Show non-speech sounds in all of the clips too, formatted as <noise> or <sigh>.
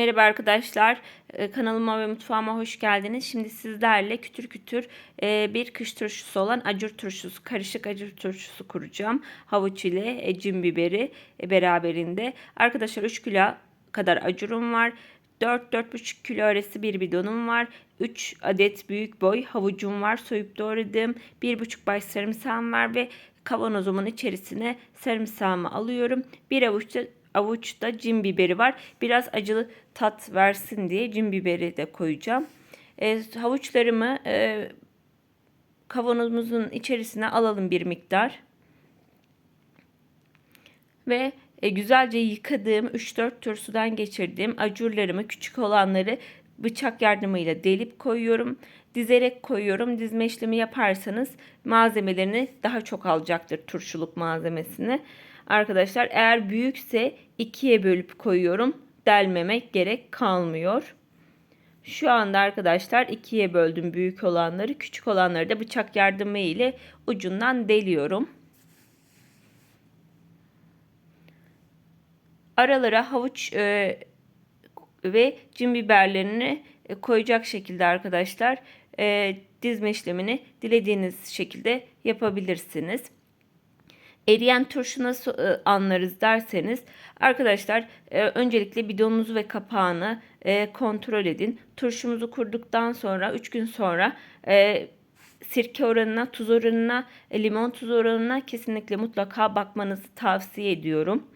Merhaba arkadaşlar, Ee, kanalıma ve mutfağıma hoş geldiniz. Şimdi sizlerle kütür kütür e, bir kış turşusu olan acur turşusu, karışık acur turşusu kuracağım. Havuç ile e, cin biberi e, beraberinde. Arkadaşlar 3 kilo kadar acurum var. 4-4,5 kilo arası bir bidonum var. 3 adet büyük boy havucum var. Soyup doğradım. 1,5 baş sarımsağım var ve kavanozumun içerisine sarımsağımı alıyorum. Bir avuçta avuçta cin biberi var. Biraz acılı tat versin diye cin biberi de koyacağım. E, havuçlarımı e, kavanozumuzun içerisine alalım bir miktar. Ve e, güzelce yıkadığım 3-4 tur sudan geçirdiğim acurlarımı küçük olanları bıçak yardımıyla delip koyuyorum. Dizerek koyuyorum. Dizme işlemi yaparsanız malzemelerini daha çok alacaktır turşuluk malzemesini. Arkadaşlar eğer büyükse ikiye bölüp koyuyorum. Delmemek gerek kalmıyor. Şu anda arkadaşlar ikiye böldüm büyük olanları. Küçük olanları da bıçak yardımı ile ucundan deliyorum. Aralara havuç e, ve cin biberlerini e, koyacak şekilde arkadaşlar e, dizme işlemini dilediğiniz şekilde yapabilirsiniz. Eriyen turşu nasıl e, anlarız derseniz arkadaşlar öncelikle bidonunuzu ve kapağını kontrol edin. Turşumuzu kurduktan sonra 3 gün sonra sirke oranına, tuz oranına, limon tuz oranına kesinlikle mutlaka bakmanızı tavsiye ediyorum.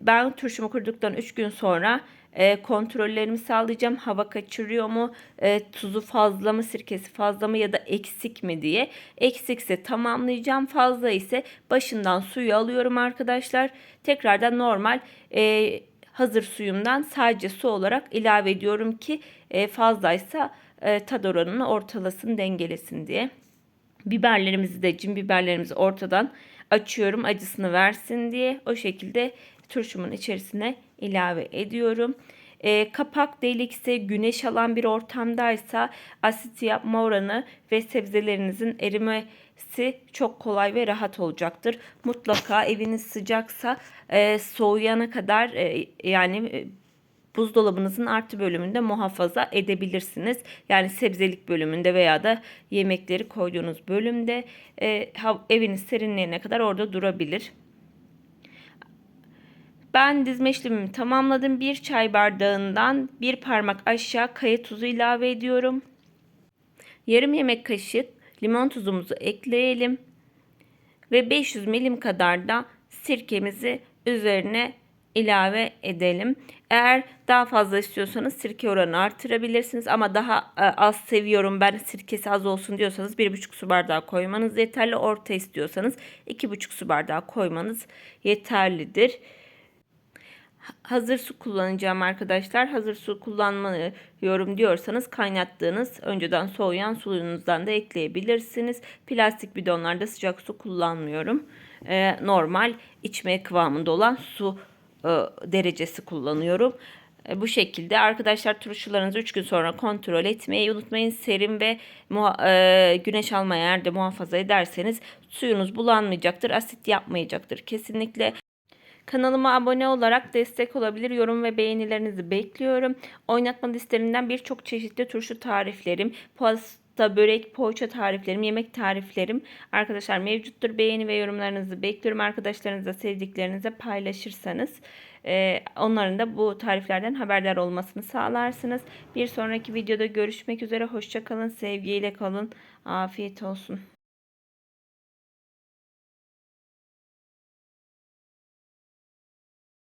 Ben turşumu kurduktan 3 gün sonra e, kontrollerimi sağlayacağım. Hava kaçırıyor mu? E, tuzu fazla mı? Sirkesi fazla mı? Ya da eksik mi diye. Eksikse tamamlayacağım. Fazla ise başından suyu alıyorum arkadaşlar. Tekrardan normal e, hazır suyumdan sadece su olarak ilave ediyorum ki e, fazlaysa e, tad oranını ortalasın, dengelesin diye. Biberlerimizi de cin biberlerimizi ortadan açıyorum acısını versin diye. O şekilde turşumun içerisine ilave ediyorum. E, kapak delikse güneş alan bir ortamdaysa asit yapma oranı ve sebzelerinizin erimesi çok kolay ve rahat olacaktır. Mutlaka <laughs> eviniz sıcaksa e, soğuyana kadar e, yani e, buzdolabınızın artı bölümünde muhafaza edebilirsiniz. Yani sebzelik bölümünde veya da yemekleri koyduğunuz bölümde e, eviniz serinleyene kadar orada durabilir. Ben dizme işlemimi tamamladım. Bir çay bardağından bir parmak aşağı kaya tuzu ilave ediyorum. Yarım yemek kaşık limon tuzumuzu ekleyelim. Ve 500 milim kadar da sirkemizi üzerine ilave edelim. Eğer daha fazla istiyorsanız sirke oranı artırabilirsiniz ama daha e, az seviyorum ben sirkesi az olsun diyorsanız 1,5 su bardağı koymanız yeterli. Orta istiyorsanız 2,5 su bardağı koymanız yeterlidir hazır su kullanacağım arkadaşlar. Hazır su kullanmıyorum diyorsanız kaynattığınız önceden soğuyan suyunuzdan da ekleyebilirsiniz. Plastik bidonlarda sıcak su kullanmıyorum. Ee, normal içmeye kıvamında olan su e, derecesi kullanıyorum. E, bu şekilde arkadaşlar turşularınızı 3 gün sonra kontrol etmeyi unutmayın. Serin ve e, güneş almaya yerde muhafaza ederseniz suyunuz bulanmayacaktır. Asit yapmayacaktır. Kesinlikle Kanalıma abone olarak destek olabilir. Yorum ve beğenilerinizi bekliyorum. Oynatma listelerinden birçok çeşitli turşu tariflerim, pasta, börek, poğaça tariflerim, yemek tariflerim arkadaşlar mevcuttur. Beğeni ve yorumlarınızı bekliyorum. Arkadaşlarınızla sevdiklerinize paylaşırsanız e, onların da bu tariflerden haberdar olmasını sağlarsınız. Bir sonraki videoda görüşmek üzere. Hoşçakalın. Sevgiyle kalın. Afiyet olsun.